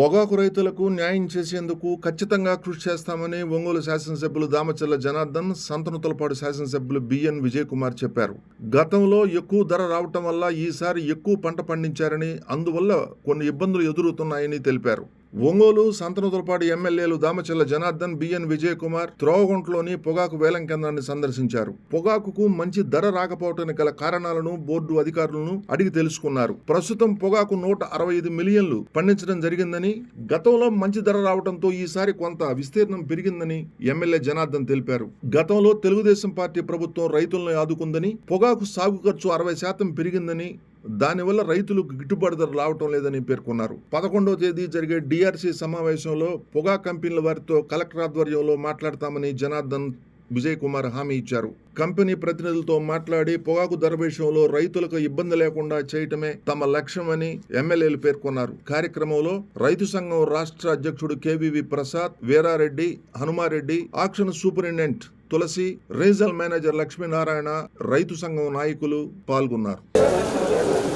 పొగాకు రైతులకు న్యాయం చేసేందుకు ఖచ్చితంగా కృషి చేస్తామని ఒంగోలు శాసనసభ్యులు దామచల్ల జనార్దన్ సంతనూతలపాడు శాసనసభ్యులు బిఎన్ విజయ్ కుమార్ చెప్పారు. గతంలో ఎక్కువ ధర రావటం వల్ల ఈసారి ఎక్కువ పంట పండించారని అందువల్ల కొన్ని ఇబ్బందులు ఎదురవుతున్నాయని తెలిపారు. ఒంగోలు సంతనూతలపాడు ఎమ్మెల్యేలు దామచల్ల జనార్దన్ బిఎన్ విజయ్ కుమార్ త్రోవగుంట్లోని పొగాకు వేలం కేంద్రాన్ని సందర్శించారు. పొగాకుకు మంచి ధర రాకపోవటానికి గల కారణాలను బోర్డు అధికారులను అడిగి తెలుసుకున్నారు. ప్రస్తుతం పొగాకు నూట అరవై ఐదు మిలియన్లు పండించడం జరిగిందని గతంలో మంచి ధర రావడంతో ఈసారి కొంత విస్తీర్ణం పెరిగిందని ఎమ్మెల్యే జనార్దన్ తెలిపారు. గతంలో తెలుగుదేశం పార్టీ ప్రభుత్వం రైతులను ఆదుకుందని పొగాకు సాగు ఖర్చు అరవై శాతం పెరిగిందని దానివల్ల రైతులకు గిట్టుబాటు ధర రావటం లేదని పేర్కొన్నారు. పదకొండవ తేదీ జరిగే డిఆర్సీ సమావేశంలో పొగా కంపెనీల వారితో కలెక్టర్ ఆధ్వర్యంలో మాట్లాడతామని జనార్దన్ విజయ్ కుమార్ హామీ ఇచ్చారు. కంపెనీ ప్రతినిధులతో మాట్లాడి పొగాకు ధర విషయంలో రైతులకు ఇబ్బంది లేకుండా చేయటమే తమ లక్ష్యమని ఎమ్మెల్యేలు పేర్కొన్నారు. కార్యక్రమంలో రైతు సంఘం రాష్ట్ర అధ్యక్షుడు K V V Prasad Veerareddy Hanumareddy auction superintendent Tulasi regional manager Lakshminarayana రైతు సంఘం నాయకులు పాల్గొన్నారు.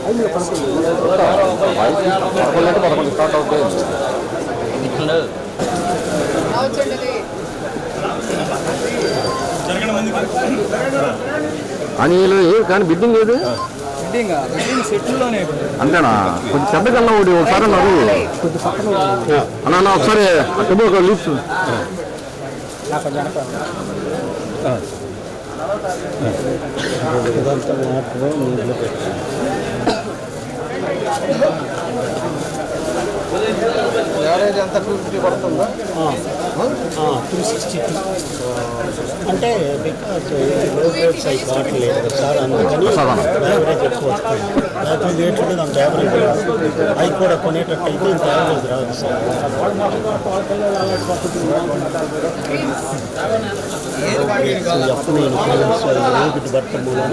పదకొండు పదకొండు స్టార్ట్ అవుతుంది అనిలు కానీ బిడ్డింగ్ ఏది అంతేనా? కొంచెం పెద్ద కన్నా ఒకటి? ఒకసారి పక్కన అన్న అన్న ఒకసారి అక్కడ ఒక లీప్స్ నాకు జనప యావరేజ్ ఎంత? టూ ఫిఫ్టీ పడుతుందా? టూ సిక్స్టీ అంటే బికాస్లో రేట్స్ అవి కావట్లేదు సార్ అందుకని యావరేజ్ ఎక్కువ వస్తుంది. యాభై రేట్లు కూడా అంత యావరేజ్ అవి కూడా కొనేటట్టు అయితే ఇంత యావరేజ్ రాదు సార్. ఎప్పుడు నేను ఏది భర్త మూలం.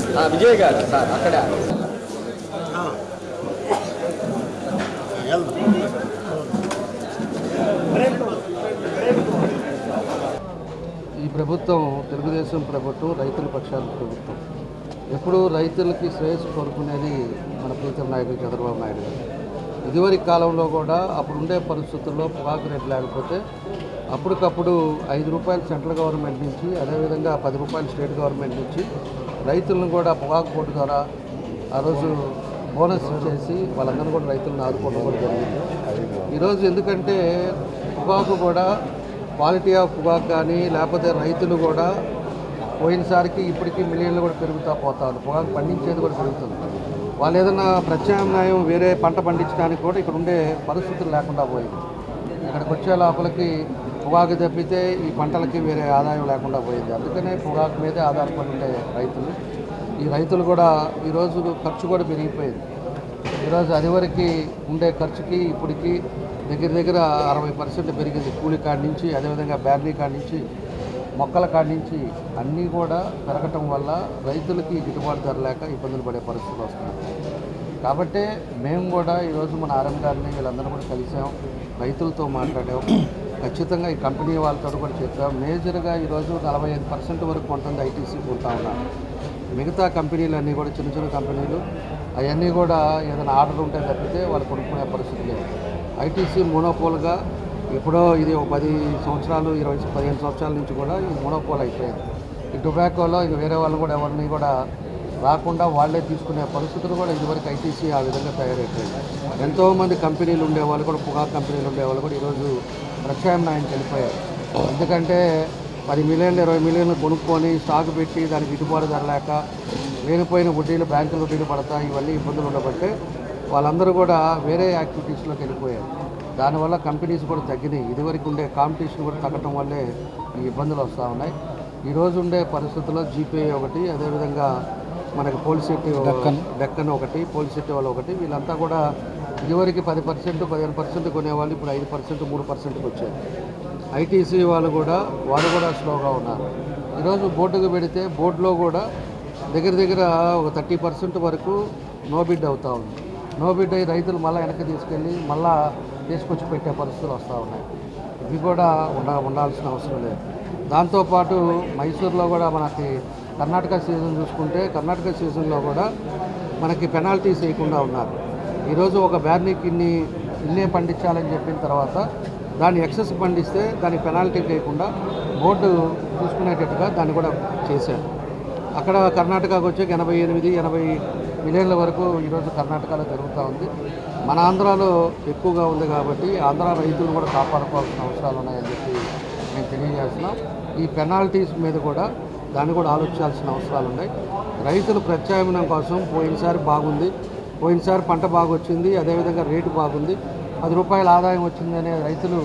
విజయ్ గారు సార్ అక్కడ. ఈ ప్రభుత్వం తెలుగుదేశం ప్రభుత్వం రైతుల పక్షాల ప్రభుత్వం. ఎప్పుడు రైతులకి శ్రేయస్సు కోరుకునేది మన ప్రీతం నాయకుడు చంద్రబాబు నాయుడు గారు. ఇదివరకు కాలంలో కూడా అప్పుడు ఉండే పరిస్థితుల్లో పొగాకు రేటు లేకపోతే అప్పటికప్పుడు ఐదు రూపాయలు సెంట్రల్ గవర్నమెంట్ నుంచి అదేవిధంగా పది రూపాయలు స్టేట్ గవర్నమెంట్ నుంచి రైతులను కూడా పొగాకు పోటు ద్వారా ఆ రోజు బోనస్ చేసి వాళ్ళందరూ కూడా రైతులను ఆదుకోవడం కూడా జరిగింది. ఈరోజు ఎందుకంటే పొగాకు కూడా క్వాలిటీ ఆఫ్ పొగాకు కానీ లేకపోతే రైతులు కూడా పోయినసారికి ఇప్పటికీ మిలియన్లు కూడా పెరుగుతూ పోతారు. పొగాకు పండించేది కూడా పెరుగుతుంది. వాళ్ళు ఏదైనా ప్రత్యామ్నాయం వేరే పంట పండించడానికి కూడా ఇక్కడ ఉండే పరిస్థితులు లేకుండా పోయింది. ఇక్కడికి వచ్చే లోపలికి పొగాకు తప్పితే ఈ పంటలకి వేరే ఆదాయం లేకుండా పోయింది. అందుకనే పొగాకు మీదే ఆధారపడి ఉండే రైతులు. ఈ రైతులు కూడా ఈరోజు ఖర్చు కూడా పెరిగిపోయింది. ఈరోజు అదివరకు ఉండే ఖర్చుకి ఇప్పటికి దగ్గర దగ్గర అరవై పర్సెంట్ పెరిగింది. కూలి కాడి నుంచి అదేవిధంగా బ్యాటరీ కాడి నుంచి మొక్కల కాడి నుంచి అన్నీ కూడా పెరగటం వల్ల రైతులకి గిట్టుబాటు ధర లేక ఇబ్బందులు పడే పరిస్థితులు వస్తున్నాయి. కాబట్టి మేము కూడా ఈరోజు మన ఆర్ఎం గారిని వీళ్ళందరూ కూడా కలిసాం. రైతులతో మాట్లాడాం. ఖచ్చితంగా ఈ కంపెనీ వాళ్ళతో కూడా చెప్తాం మేజర్గా ఈరోజు నలభై ఐదు పర్సెంట్ వరకు కొంటుంది ఐటీసీ కొంటా ఉన్నారు మిగతా కంపెనీలు అన్నీ కూడా చిన్న చిన్న కంపెనీలు అవన్నీ కూడా ఏదైనా ఆర్డర్ ఉంటే తప్పితే వాళ్ళు కొనుక్కునే పరిస్థితి లేదు. ఐటీసీ మోనోపోల్గా ఎప్పుడో ఇది ఒక పది సంవత్సరాలు ఇరవై పదిహేను సంవత్సరాల నుంచి కూడా ఈ మోనోపోల్ అయిపోయింది. ఈ టొబాకోలో ఇక వేరే వాళ్ళు కూడా ఎవరిని కూడా రాకుండా వాళ్ళే తీసుకునే పరిస్థితులు కూడా ఇదివరకు ఐటీసీ ఆ విధంగా తయారైపోయింది. ఎంతోమంది కంపెనీలు ఉండేవాళ్ళు కూడా పుగా కంపెనీలు ఉండేవాళ్ళు కూడా ఈరోజు ప్రత్యామ్నాయానికి వెళ్ళిపోయారు ఎందుకంటే పది మిలియన్లు ఇరవై మిలియన్లు కొనుక్కొని స్టాక్ పెట్టి దానికి గిట్టుబాటు ధర లేక లేనిపోయిన వడ్డీలు బ్యాంకుల వడ్డీలు పడతా ఇవన్నీ ఇబ్బందులు ఉండబట్టే వాళ్ళందరూ కూడా వేరే యాక్టివిటీస్లోకి వెళ్ళిపోయారు. దానివల్ల కంపెనీస్ కూడా తగ్గినాయి. ఇదివరకు ఉండే కాంపిటీషన్ కూడా తగ్గటం వల్లే ఈ ఇబ్బందులు వస్తూ ఉన్నాయి. ఈరోజు ఉండే పరిస్థితుల్లో జీపీఐ ఒకటి అదేవిధంగా మనకి పోలిసిటీ డెక్కన్. ఒకటి పోలిసిటీ వాళ్ళు ఒకటి వీళ్ళంతా కూడా ఇదివరకు పది పర్సెంట్ పదిహేను పర్సెంట్ కొనేవాళ్ళు ఇప్పుడు ఐదు పర్సెంట్ మూడు పర్సెంట్కి వచ్చారు. ఐటీసీ వాళ్ళు కూడా వాళ్ళు కూడా స్లోగా ఉన్నారు. ఈరోజు బోర్డుకు పెడితే బోర్డులో కూడా దగ్గర దగ్గర ఒక థర్టీ పర్సెంట్ వరకు నో బిడ్ అవుతూ ఉంది. నో బిడ్ అయ్యి రైతులు మళ్ళీ వెనక్కి తీసుకెళ్ళి మళ్ళా తీసుకొచ్చి పెట్టే పరిస్థితులు వస్తూ ఉన్నాయి. ఇవి కూడా ఉండ ఉండాల్సిన అవసరం లేదు. దాంతోపాటు మైసూర్లో కూడా మనకి కర్ణాటక సీజన్ చూసుకుంటే కర్ణాటక సీజన్లో కూడా మనకి పెనాల్టీస్ వేయకుండా ఉన్నారు. ఈరోజు ఒక బ్యార్నీకి ఇన్ని ఇన్నే పండించాలని చెప్పిన తర్వాత దాన్ని ఎక్సెస్ పండిస్తే దానికి పెనాల్టీ లేకుండా బోర్డు చూసుకునేటట్టుగా దాన్ని కూడా చేశారు. అక్కడ కర్ణాటకకు వచ్చి ఎనభై ఎనిమిది ఎనభై మిలియన్ల వరకు ఈరోజు కర్ణాటకలో జరుగుతూ ఉంది. మన ఆంధ్రాలో ఎక్కువగా ఉంది కాబట్టి ఆంధ్ర రైతులు కూడా కాపాడుకోవాల్సిన అవసరాలు ఉన్నాయని చెప్పి మేము తెలియజేస్తున్నాం. ఈ పెనాల్టీస్ మీద కూడా దాన్ని కూడా ఆలోచించాల్సిన అవసరాలు ఉన్నాయి. రైతులు ప్రత్యామ్నాయం కోసం పోయినసారి బాగుంది. పోయినసారి పంట బాగా వచ్చింది అదేవిధంగా రేటు బాగుంది. పది రూపాయల ఆదాయం వచ్చిందనే రైతులు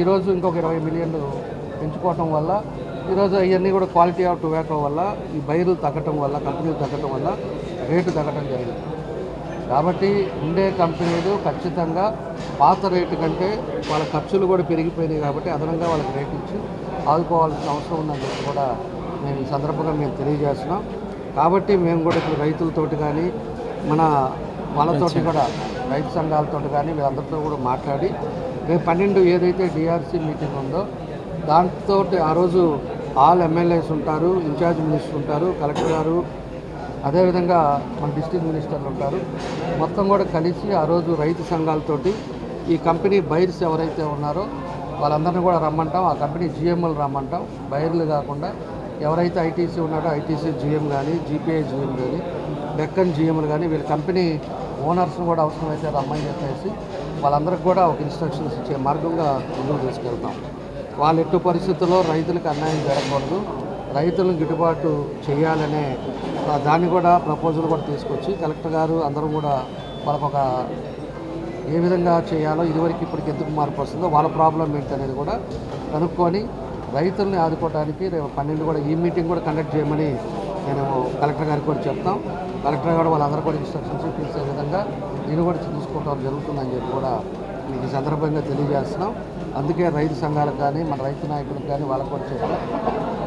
ఈరోజు ఇంకొక ఇరవై మిలియన్లు పెంచుకోవటం వల్ల ఈరోజు అవన్నీ కూడా క్వాలిటీ ఆఫ్ టొబాకో వల్ల ఈ బైరు తగ్గటం వల్ల కంపెనీలు తగ్గటం వల్ల రేటు తగ్గటం జరిగింది. కాబట్టి ఉండే కంపెనీలు ఖచ్చితంగా పాత రేటు కంటే వాళ్ళ ఖర్చులు కూడా పెరిగిపోయినాయి కాబట్టి అదనంగా వాళ్ళకి రేటు ఇచ్చి ఆదుకోవాల్సిన అవసరం ఉందని చెప్పి కూడా మేము ఈ సందర్భంగా మేము తెలియజేస్తున్నాం. కాబట్టి మేము కూడా ఇప్పుడు రైతులతోటి కానీ మన వాళ్ళతోటి కూడా రైతు సంఘాలతోటి కానీ వీళ్ళందరితో కూడా మాట్లాడి రేపు పన్నెండు ఏదైతే డిఆర్సీ మీటింగ్ ఉందో దాంతో ఆ రోజు ఆల్ ఎమ్మెల్యేస్ ఉంటారు ఇన్ఛార్జ్ మినిస్టర్ ఉంటారు కలెక్టర్ గారు అదేవిధంగా మన డిస్ట్రిక్ట్ మినిస్టర్లు ఉంటారు. మొత్తం కూడా కలిసి ఆ రోజు రైతు సంఘాలతోటి ఈ కంపెనీ బైర్స్ ఎవరైతే ఉన్నారో వాళ్ళందరినీ కూడా రమ్మంటాం. ఆ కంపెనీ జిఎంలు రమ్మంటాం. బైర్లు కాకుండా ఎవరైతే ఐటీసీ ఉన్నారో ఐటీసీ జిఎం కానీ జీపీఐ జిఎం కానీ డెక్కన్ జిఎంలు కానీ వీళ్ళ కంపెనీ ఓనర్స్ని కూడా అవసరమైతే రమ్మని చెప్పేసి వాళ్ళందరికీ కూడా ఒక ఇన్స్ట్రక్షన్స్ ఇచ్చే మార్గంగా ముందుకు తీసుకెళ్తాం. వాళ్ళ ఎట్టు పరిస్థితుల్లో రైతులకు అన్యాయం జరగకూడదు. రైతులను గిట్టుబాటు చేయాలనే దాన్ని కూడా ప్రపోజల్ కూడా తీసుకొచ్చి కలెక్టర్ గారు అందరం కూడా వాళ్ళకు ఒక ఏ విధంగా చేయాలో ఇదివరకు ఇప్పటికి ఎందుకు మార్పు వస్తుందో వాళ్ళ ప్రాబ్లం ఏంటి అనేది కూడా కనుక్కొని రైతుల్ని ఆదుకోవడానికి రేపు పన్నెండు కూడా ఈ మీటింగ్ కూడా కండక్ట్ చేయమని నేను కలెక్టర్ గారికి కూడా చెప్తాం. కలెక్టర్ గారు వాళ్ళందరూ కూడా ఇన్స్ట్రక్షన్స్ పిలిచే విధంగా నేను కూడా చూసుకోవడం జరుగుతుందని చెప్పి కూడా మీకు ఈ సందర్భంగా తెలియజేస్తున్నాం. అందుకే రైతు సంఘాలకు కానీ మన రైతు నాయకులకు కానీ వాళ్ళకు కూడా చెప్పాం.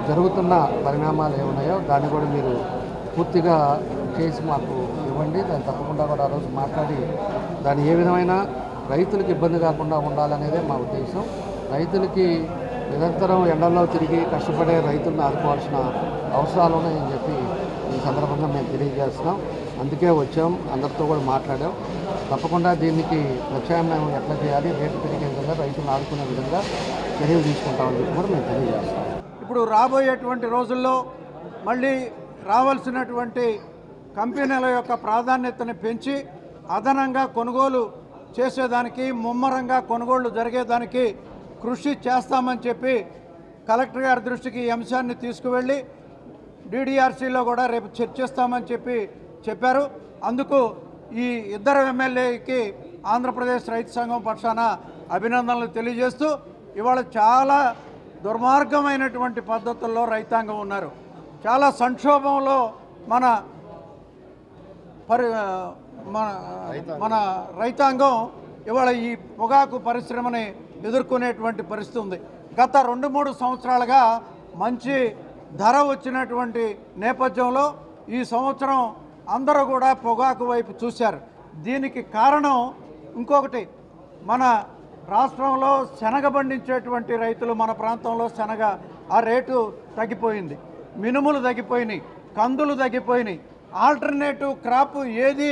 జరుగుతున్న పరిణామాలు ఏమున్నాయో దాన్ని కూడా మీరు పూర్తిగా చేసి మాకు ఇవ్వండి. దాన్ని తప్పకుండా కూడా ఆ రోజు మాట్లాడి దాన్ని ఏ విధమైన రైతులకు ఇబ్బంది కాకుండా ఉండాలనేదే మా ఉద్దేశం. రైతులకి నిరంతరం ఎండల్లో తిరిగి కష్టపడే రైతులను ఆదుకోవాల్సిన అవసరాలు ఉన్నాయని చెప్పి ఈ సందర్భంగా మేము తెలియజేస్తున్నాం. అందుకే వచ్చాం అందరితో కూడా మాట్లాడాం. తప్పకుండా దీనికి ప్రత్యామ్నాయం ఎట్లా చేయాలి రేటు పెరిగే విధంగా రైతులను ఆదుకునే విధంగా చర్యలు తీసుకుంటామని చెప్పి కూడా మేము తెలియజేస్తాం ఇప్పుడు రాబోయేటువంటి రోజుల్లో మళ్ళీ రావాల్సినటువంటి కంపెనీల యొక్క ప్రాధాన్యతను పెంచి అదనంగా కొనుగోలు చేసేదానికి ముమ్మరంగా కొనుగోళ్ళు జరిగేదానికి కృషి చేస్తామని చెప్పి కలెక్టర్ గారి దృష్టికి ఈ అంశాన్ని తీసుకువెళ్ళి డిడిఆర్సీలో కూడా రేపు చర్చిస్తామని చెప్పి చెప్పారు. అందుకు ఈ ఇద్దరు ఎమ్మెల్యేకి ఆంధ్రప్రదేశ్ రైతు సంఘం పక్షాన అభినందనలు తెలియజేస్తూ ఇవాళ చాలా దుర్మార్గమైనటువంటి పద్ధతుల్లో రైతాంగం ఉన్నారు. చాలా సంక్షోభంలో మన పరి మన మన రైతాంగం ఇవాళ ఈ పొగాకు పరిశ్రమని ఎదుర్కొనేటువంటి పరిస్థితి ఉంది. గత రెండు మూడు సంవత్సరాలుగా మంచి ధర వచ్చినటువంటి నేపథ్యంలో ఈ సంవత్సరం అందరూ కూడా పొగాకు వైపు చూశారు. దీనికి కారణం ఇంకొకటి మన రాష్ట్రంలో శనగ పండించేటువంటి రైతులు మన ప్రాంతంలో శనగ ఆ రేటు తగ్గిపోయింది. మినుములు తగ్గిపోయినాయి కందులు తగ్గిపోయినాయి. ఆల్టర్నేటివ్ క్రాప్ ఏది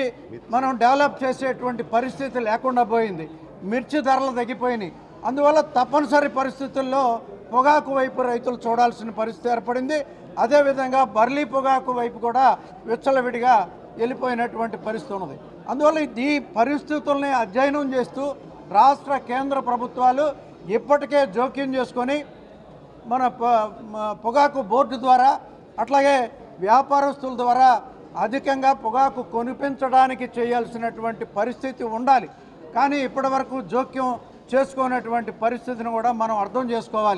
మనం డెవలప్ చేసేటువంటి పరిస్థితి లేకుండా పోయింది. మిర్చి ధరలు తగ్గిపోయినాయి. అందువల్ల తప్పనిసరి పరిస్థితుల్లో పొగాకు వైపు రైతులు చూడాల్సిన పరిస్థితి ఏర్పడింది. అదేవిధంగా బర్లీ పొగాకు వైపు కూడా విచ్చలవిడిగా వెళ్ళిపోయినటువంటి పరిస్థితి ఉన్నది. అందువల్ల ఈ పరిస్థితుల్ని అధ్యయనం చేస్తూ రాష్ట్ర కేంద్ర ప్రభుత్వాలు ఇప్పటికే జోక్యం చేసుకొని మన ప- పొగాకు బోర్డు ద్వారా అట్లాగే వ్యాపారస్తుల ద్వారా అధికంగా పొగాకు కొనిపించడానికి చేయాల్సినటువంటి పరిస్థితి ఉండాలి. కానీ ఇప్పటివరకు జోక్యం చేసుకునేటువంటి పరిస్థితిని కూడా మనం అర్థం చేసుకోవాలి.